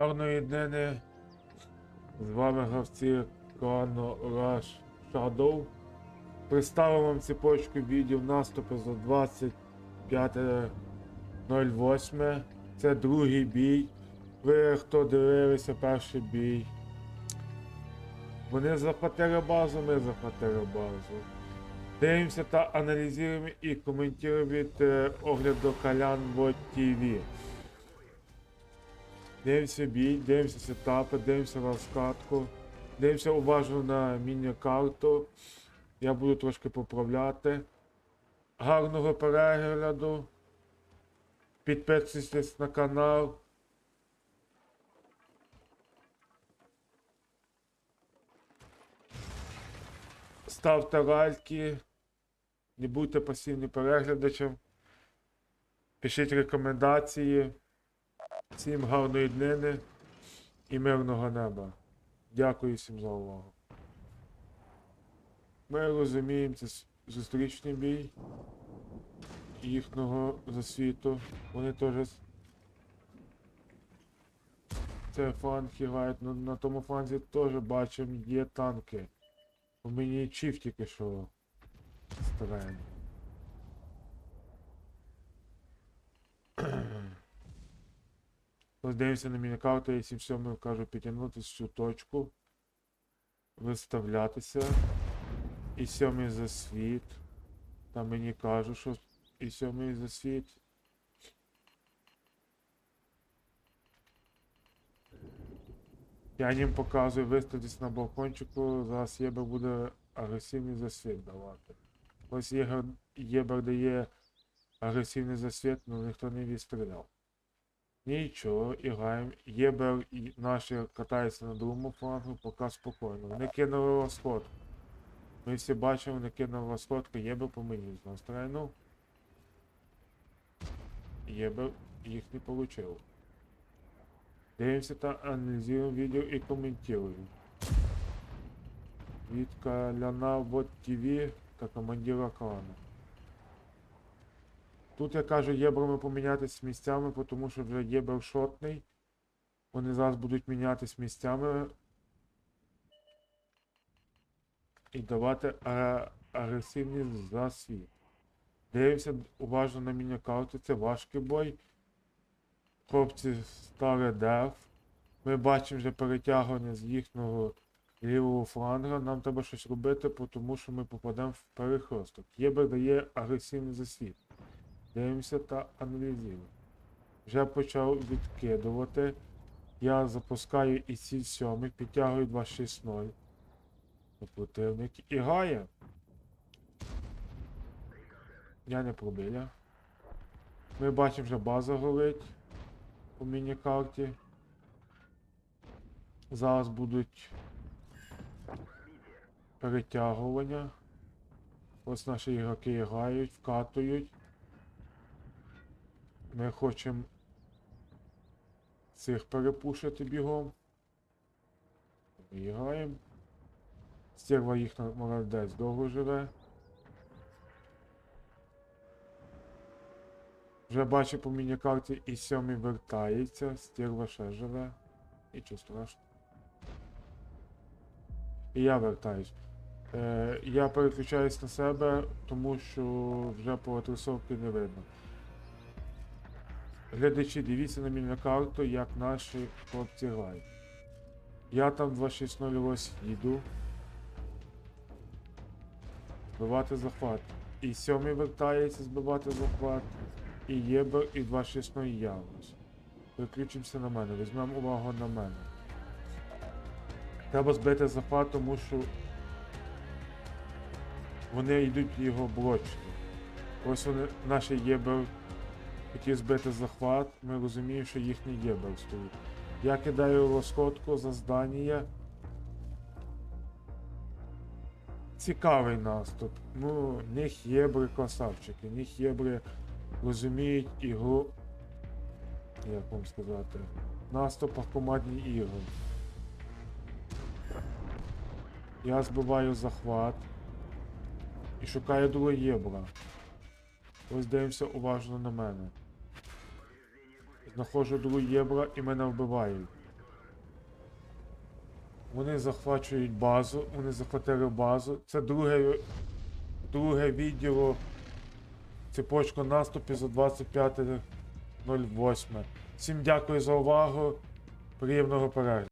Гарної днини. З вами гравці клану Rush Shadow. Представив вам цепочку відео наступу за 25.08. Це другий бій. Ви хто дивилися перший бій? Вони захватили базу, ми захватили базу. Дивимося та аналізуємо і коментуємо від е, огляду Калян Бот TV. Дивимося бій, дивимося сетапи, дивимося розкатку, дивимося уважно на міні-карту. Я буду трошки поправляти. Гарного перегляду. Підписуйтесь на канал. Ставте лайки. Не будьте пасивним переглядачем. Пишіть рекомендації. Всім гарної днини і мирного неба. Дякую всім за увагу. Ми розуміємо, це зустрічний бій їхнього засвіту. Вони теж це фланг грають. Ну, на тому фланзі теж бачимо, є танки. У мені чіф тільки що стараємо. Дивимося на якщо все, ми кажу підтягнути цю точку, виставлятися. І сьомий засвіт. Там мені кажуть, що і сьомий засвіт. Я їм показую виставитись на балкончику, зараз Єбер буде агресивний засвіт давати. Ось Єбер дає агресивний засвіт, але ніхто не відстріляв. Нічого, і граємо. Єбер і наші катаються на другому флангу, поки спокійно. Вони кинули розход. Ми всі бачимо, вони кинули розходку, Єбер по мені знову стрельнув. Єбер їх не получив. Дивимося та аналізуємо відео і коментуємо. Від Каляна Бот ТВ та командира клану. Тут я кажу єбрами помінятися місцями, тому що вже єбер шотний. Вони зараз будуть мінятись місцями. І давати а- агресивний засвіт. Дивимося уважно на міні-карту, це важкий бой. Хлопці стали деф. Ми бачимо вже перетягування з їхнього лівого фланга. Нам треба щось робити, тому що ми попадемо в перехресток. Єбер дає агресивний засвіт. Дивимося та аналізуємо. Вже почав відкидувати. Я запускаю і ці сьомий, підтягую 2.6.0. Противник і гає. Я не пробиля. Ми бачимо, вже база горить по міні-карті. Зараз будуть перетягування. Ось наші ігроки грають, вкатують. Ми хочемо цих перепушити бігом. Граємо. Стерва їхня молодець довго живе. Вже бачу по міні-карті і сьомий вертається, стерва ще живе. Нічого страшного. І я вертаюсь. Е, я переключаюсь на себе, тому що вже по отрисовки не видно. Глядачі, дивіться на міні-карту, як наші хлопці грають. Я там 260 їду. Збивати захват. І сьомий вертається збивати захват. І Єбер, і 260 явось. Переключимося на мене, візьмемо увагу на мене. Треба збити захват, тому що вони йдуть його блочити. Ось вони, наші Єбер хотів збити захват, ми розуміємо, що їхній Єбер стоїть. Я кидаю розходку за здання. Цікавий наступ. Ну, них єбри красавчики, них єбри розуміють ігру. Як вам сказати? Наступах командні ігри. Я збиваю захват і шукаю другого єбра. Ось дивимося уважно на мене. Знаходжу другого єбра і мене вбивають. Вони захвачують базу, вони захватили базу. Це друге, друге відео цепочку наступів за 25.08. Всім дякую за увагу. Приємного перегляду.